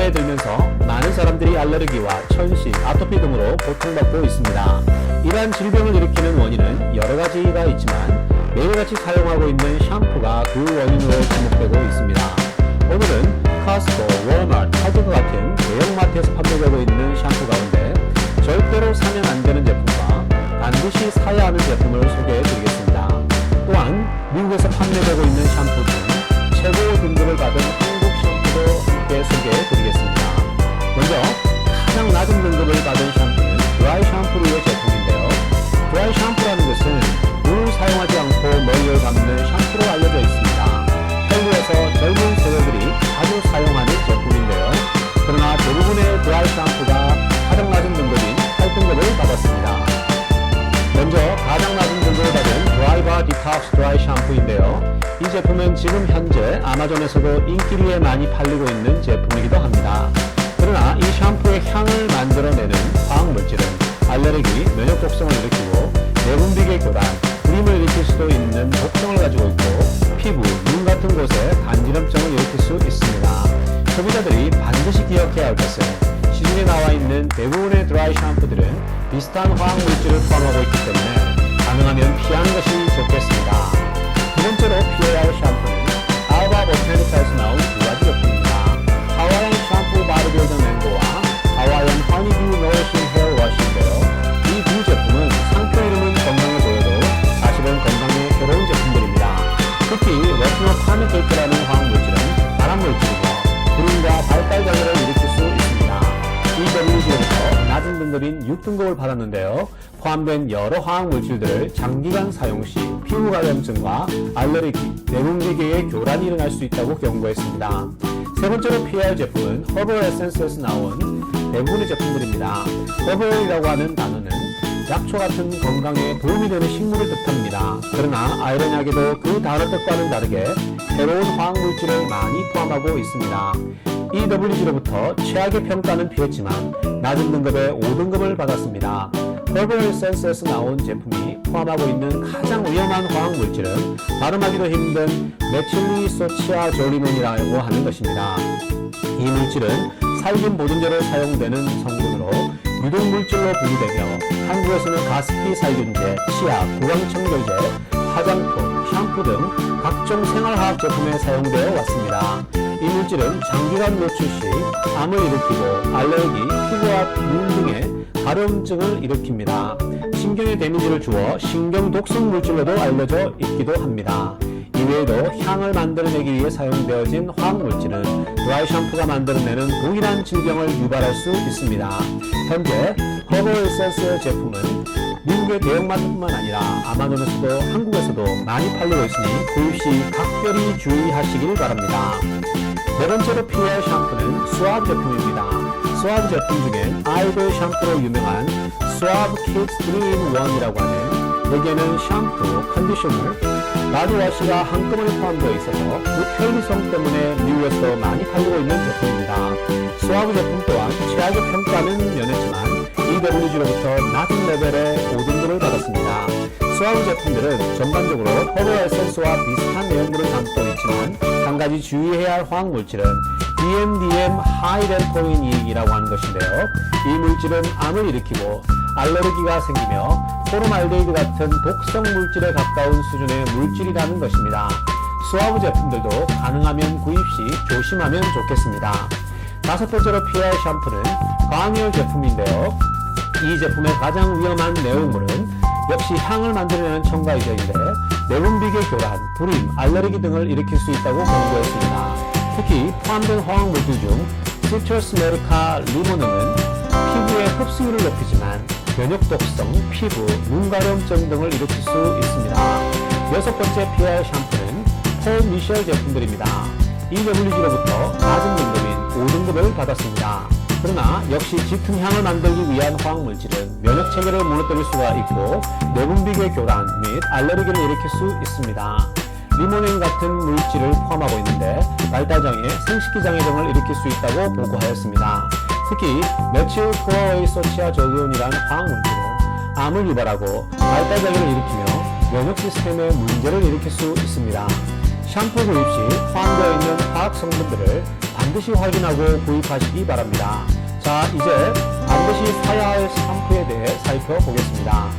사회에 들면서 많은 사람들이 알레르기와 천식, 아토피 등으로 고통받고 있습니다. 이러한 질병을 일으키는 원인은 여러 가지가 있지만 매일같이 사용하고 있는 샴푸가 그 원인으로 지목되고 있습니다. 오늘은 카스코, 샴푸류의 제품인데요. 드라이 샴푸라는 것은 물을 사용하지 않고 머리를 감는 샴푸로 알려져 있습니다. 한국에서 젊은 세대들이 자주 사용하는 제품인데요. 그러나 대부분의 드라이 샴푸가 가장 낮은 등급인 8등급을 받았습니다. 먼저 가장 낮은 등급을 받은 드라이바 디톡스 드라이 샴푸인데요. 이 제품은 지금 현재 아마존에서도 인기리에 많이 팔리고 있는 제품이기도 합니다. 그러나 이 샴푸의 향을 만들어내는 화학물질은 알레르기, 면역 독성을 일으키고 내분비계 교란, 그림을 일으킬 수도 있는 독성을 가지고 있고 피부, 눈 같은 곳에 간지럼증을 일으킬 수 있습니다. 소비자들이 반드시 기억해야 할 것은 시중에 나와 있는 대부분의 드라이 샴푸들은 비슷한 화학 물질을 포함하고 있기 때문에 가능하면 피하는 것이 등급인 6등급을 받았는데요. 포함된 여러 화학 물질들을 장기간 사용 시 피부 감염증과 알레르기, 내분비계의 교란이 일어날 수 있다고 경고했습니다. 세 번째로 피해야 할 제품은 허벌 에센스에서 나온 대부분의 제품들입니다. 허벌이라고 하는 단어는 약초 같은 건강에 도움이 되는 식물을 뜻합니다. 그러나 아이러니하게도 그 다른 뜻과는 다르게 해로운 화학 물질을 많이 포함하고 있습니다. EWG로부터 최악의 평가는 피했지만 낮은 등급의 5등급을 받았습니다. 허벌 센스에서 나온 제품이 포함하고 있는 가장 위험한 화학물질은 발음하기도 힘든 메틸리소치아졸리논이라고 하는 것입니다. 이 물질은 살균 보존제로 사용되는 성분으로 유독물질로 분류되며 한국에서는 가습기 살균제, 치약, 구강청결제, 화장품, 샴푸 등 각종 생활화학 제품에 사용되어 왔습니다. 이 물질은 장기간 노출 시 암을 일으키고 알레르기, 피부와 눈 등의 가려움증을 일으킵니다. 신경에 데미지를 주어 신경 독성 물질로도 알려져 있기도 합니다. 이외에도 향을 만들어내기 위해 사용되어진 화학물질은 드라이 샴푸가 만들어내는 동일한 질병을 유발할 수 있습니다. 현재 허버 에센스 제품은 미국의 대형마트뿐만 아니라 아마존에서도 한국에서도 많이 팔리고 있으니 구입 시 각별히 주의하시길 바랍니다. 네 번째로 피해야 할 샴푸는 수압 제품입니다. 수압 제품 중엔 아이돌 샴푸로 유명한 수압 키즈 3in1이라고 하는 여기에는 샴푸, 컨디셔너, 바디워시가 한꺼번에 포함되어 있어서 그 편리성 때문에 미국에서 많이 팔리고 있는 제품입니다. 수압 제품 또한 최악의 평가는 면했지만 EWG로부터 낮은 레벨의 5등급을 받았습니다. 수압 제품들은 전반적으로 허브 에센스와 비슷한 한 가지 주의해야 할 화학 물질은 DMDM 하이덴토인이라고 하는 것인데요. 이 물질은 암을 일으키고 알레르기가 생기며 포르말데이드 같은 독성 물질에 가까운 수준의 물질이라는 것입니다. 수화부 제품들도 가능하면 구입 시 조심하면 좋겠습니다. 다섯 번째로 피해야 할 샴푸는 광열 제품인데요. 이 제품의 가장 위험한 내용물은 역시 향을 만들어내는 첨가이전인데 내분비계 교란, 불임, 알레르기 등을 일으킬 수 있다고 권고했습니다. 특히 포함된 화학물질 중 시트러스 메르카 리모는은 피부의 흡수율을 높이지만 면역 독성, 피부, 눈 가려움증 등을 일으킬 수 있습니다. 여섯 번째 피해야 할 샴푸는 폴 미셸 제품들입니다. EWG로부터 낮은 등급인 5등급을 받았습니다. 그러나 역시 짙은 향을 만들기 위한 화학물질은 면역 체계를 무너뜨릴 수가 있고 내분비계 교란 및 알레르기를 일으킬 수 있습니다. 리모넨 같은 물질을 포함하고 있는데 발달장애, 생식기 장애 등을 일으킬 수 있다고 보고하였습니다. 특히 메칠 클로에이소치아졸리온이라는 화학물질은 암을 유발하고 발달장애를 일으키며 면역 시스템에 문제를 일으킬 수 있습니다. 샴푸 구입 시 포함되어 있는 화학 성분들을 반드시 확인하고 구입하시기 바랍니다. 자, 이제 반드시 사야 할 샴푸에 대해 살펴보겠습니다.